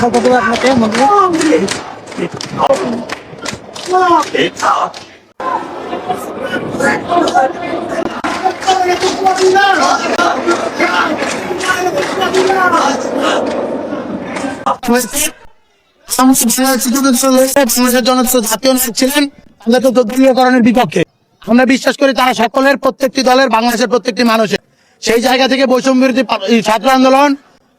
সংকল্প করে আপনাকে দলীয়করণের বিপক্ষে আমরা বিশ্বাস করি তারা সকলের প্রত্যেকটি দলের, বাংলাদেশের প্রত্যেকটি মানুষের। সেই জায়গা থেকে বৈষম্য বিরোধী ছাত্র আন্দোলন,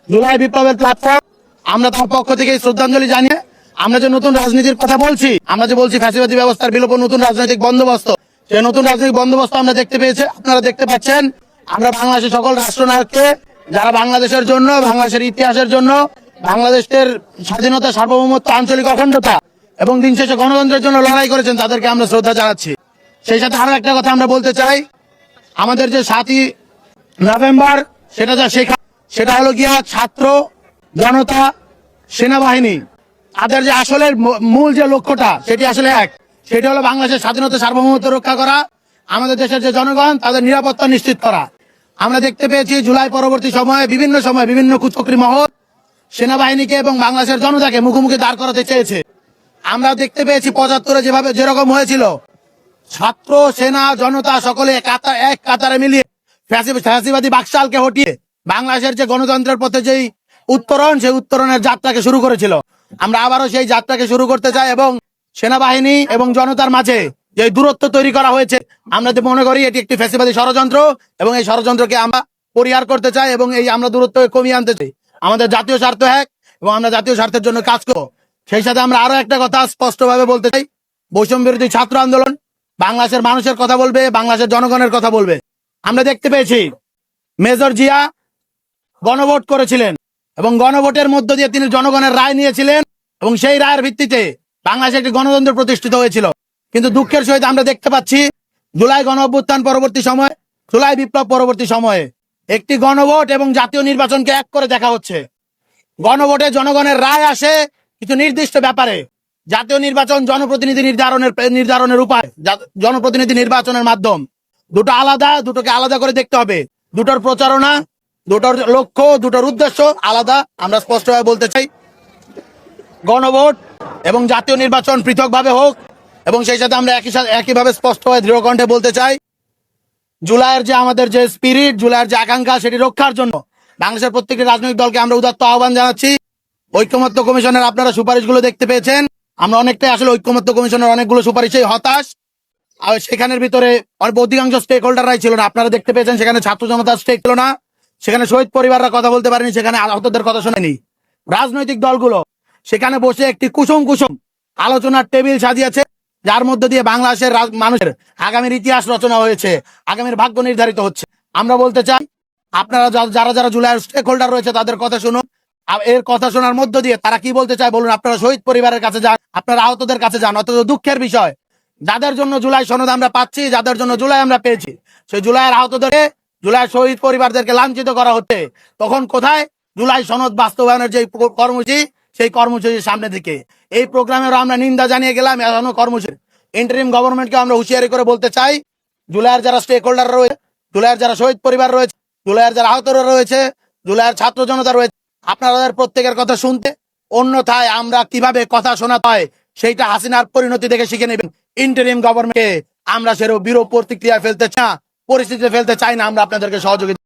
জুলাই বিপ্লবের প্ল্যাটফর্ম আমরা তার পক্ষ থেকে শ্রদ্ধাঞ্জলি জানিয়ে আমরা যে নতুন রাজনীতির কথা বলছি, আমরা যে বলছি ফ্যাসিবাদী ব্যবস্থার বিলোপ নতুন রাজনৈতিক বন্দোবস্ত সেই নতুন রাজনৈতিক বন্দোবস্ত আমরা দেখতে পেয়েছি, আপনারা দেখতে পাচ্ছেন, আমরা বাংলাদেশের সকল রাষ্ট্রনায়ককে, যারা বাংলাদেশের জন্য, বাংলাদেশের ইতিহাসের জন্য, বাংলাদেশের স্বাধীনতা, সার্বভৌমত্ব, আঞ্চলিক অখণ্ডতা এবং দিন শেষে গণতন্ত্রের জন্য লড়াই করেছেন, তাদেরকে আমরা শ্রদ্ধা জানাচ্ছি। সেই সাথে আরও একটা কথা আমরা বলতে চাই, আমাদের যে সাতই নভেম্বর, সেটা যা শেখা, সেটা হলো গিয়া ছাত্র জনতা, সেনাবাহিনী, তাদের যে আসলের মূ- মূল যে লক্ষ্যটা, সেটি আসলে এক। সেটি হলো বাংলাদেশের স্বাধীনতা সার্বভৌমত্ব রক্ষা করা, আমাদের দেশের যে জনগণ, তাদের নিরাপত্তা নিশ্চিত করা। আমরা দেখতে পেয়েছি জুলাই পরবর্তী সময়ে বিভিন্ন সময় বিভিন্ন কুচক্রী মহল সেনাবাহিনীকে এবং বাংলাদেশের জনতাকে মুখোমুখি দাঁড় করাতে চেয়েছে। আমরা দেখতে পেয়েছি পঁচাত্তরে যেভাবে, যেরকম হয়েছিল, ছাত্র, সেনা, জনতা সকলে এক কাতারে মিলিয়ে ফ্যাসি- ফ্যাসিবাদী বাকশালকে হটিয়ে বাংলাদেশের যে গণতন্ত্রের পথে যেই উত্তরণ, সেই উত্তরণের যাত্রাকে শুরু করেছিল। আমরা আবারও সেই যাত্রাকে শুরু করতে চাই এবং সেনাবাহিনী এবং জনতার মাঝে যে দূরত্ব তৈরি করা হয়েছে, আমরা যে মনে করি এটি একটি ফ্যাসিবাদী ষড়যন্ত্র এবং এই ষড়যন্ত্রকে আমরা পরিহার করতে চাই এবং এই আমরা দূরত্ব কমিয়ে আনতে চাই। আমাদের জাতীয় স্বার্থ এক এবং আমরা জাতীয় স্বার্থের জন্য কাজ করব। সেই সাথে আমরা আরও একটা কথা স্পষ্টভাবে বলতে চাই। বৈষম্য বিরোধী ছাত্র আন্দোলন বাংলাদেশের মানুষের কথা বলবে, বাংলাদেশের জনগণের কথা বলবে। আমরা দেখতে পেয়েছি, মেজর জিয়া গণভোট করেছিলেন। এবং গণভোটের মধ্য দিয়ে তিনি জনগণের রায় নিয়েছিলেন এবং সেই রায়ের ভিত্তিতে বাংলাদেশে একটি গণতন্ত্র প্রতিষ্ঠিত হয়েছিল। কিন্তু দুঃখের সহিত আমরা দেখতে পাচ্ছি, জুলাই গণ অভ্যুত্থান পরবর্তী সময়, জুলাই বিপ্লব পরবর্তী সময়ে একটি গণভোট এবং জাতীয় নির্বাচনকে এক করে দেখা হচ্ছে। গণভোটে জনগণের রায় আসে কিছু নির্দিষ্ট ব্যাপারে। জাতীয় নির্বাচন জনপ্রতিনিধি নির্ধারণের নির্ধারণের উপায় জনপ্রতিনিধি নির্বাচনের মাধ্যম। দুটো আলাদা, দুটোকে আলাদা করে দেখতে হবে। দুটোর প্রচারণা দুটোর লক্ষ্য, দুটোর উদ্দেশ্য আলাদা। আমরা স্পষ্টভাবে বলতে চাই, গণভোট এবং জাতীয় নির্বাচন পৃথকভাবে হোক এবং সেই সাথে আমরা একই সাথে একইভাবে স্পষ্টভাবে দৃঢ় কণ্ঠে বলতে চাই, জুলাইয়ের যে আমাদের যে স্পিরিট জুলাইয়ের যে আকাঙ্ক্ষা সেটি রক্ষার জন্য বাংলাদেশের প্রত্যেকটি রাজনৈতিক দলকে আমরা উদাত্ত আহ্বান জানাচ্ছি। ঐক্যমত্য কমিশনের আপনারা সুপারিশগুলো দেখতে পেয়েছেন। আমরা অনেকটাই আসলে ঐক্যমত্য কমিশনের অনেকগুলো সুপারিশেই হতাশ। আর সেখানের ভিতরে অধিকাংশ স্টেক হোল্ডাররাই ছিল না। আপনারা দেখতে পেয়েছেন সেখানে ছাত্র জনতার স্টেক ছিল না। সেখানে শহীদ পরিবাররা কথা বলতে পারেনি, সেখানে আহতদের কথা শোনেনি। রাজনৈতিক দলগুলো সেখানে বসে একটি কুসুম কুসুম আলোচনার টেবিল সাজিয়েছে, যার মধ্য দিয়ে বাংলাদেশের মানুষের আগামীর ইতিহাস রচনা হয়েছে, আগামীর ভাগ্য নির্ধারিত হচ্ছে। আমরা বলতে চাই, আপনারা যারা যারা জুলাইয়ের স্টেক হোল্ডার রয়েছে, তাদের কথা শুনুন। এর কথা শোনার মধ্য দিয়ে তারা কি বলতে চায় বলুন, আপনারা শহীদ পরিবারের কাছে যান, আপনারা আহতদের কাছে যান, অথচ দুঃখের বিষয়, যাদের জন্য জুলাই সনদ আমরা পাচ্ছি, যাদের জন্য জুলাই আমরা পেয়েছি, সেই জুলাইয়ের আহতদেরকে জুলাই শহীদ পরিবারদেরকে লাঞ্ছিত করা হচ্ছে। তখন কোথায়? জুলাই সনদ বাস্তবায়নের যে কর্মসূচি সেই কর্মসূচির সামনে দিকে। এই প্রোগ্রামের আমরা নিন্দা জানিয়ে গেলাম এখনও কর্মসূচি। ইন্টারিম গভর্নমেন্টকে আমরা হুঁশিয়ারি করে বলতে চাই জুলাইয়ের যারা স্টেক হোল্ডার রয়েছে জুলাইয়ের যারা শহীদ পরিবার রয়েছে জুলাইয়ের যারা আহতরা রয়েছে জুলাইয়ের ছাত্র জনতা রয়েছে আপনাদের প্রত্যেকের কথা শুনতে অন্যথায় আমরা কীভাবে কথা শোনাতে হয় সেইটা হাসিনার পরিণতি দেখে শিখে নেবেন। ইন্টারিম গভর্নমেন্টকে আমরা সেরকম বিরূপ প্রতিক্রিয়া ফেলতে না, পরিস্থিতিতে ফেলতে চাই না আমরা আপনাদেরকে সহযোগিতা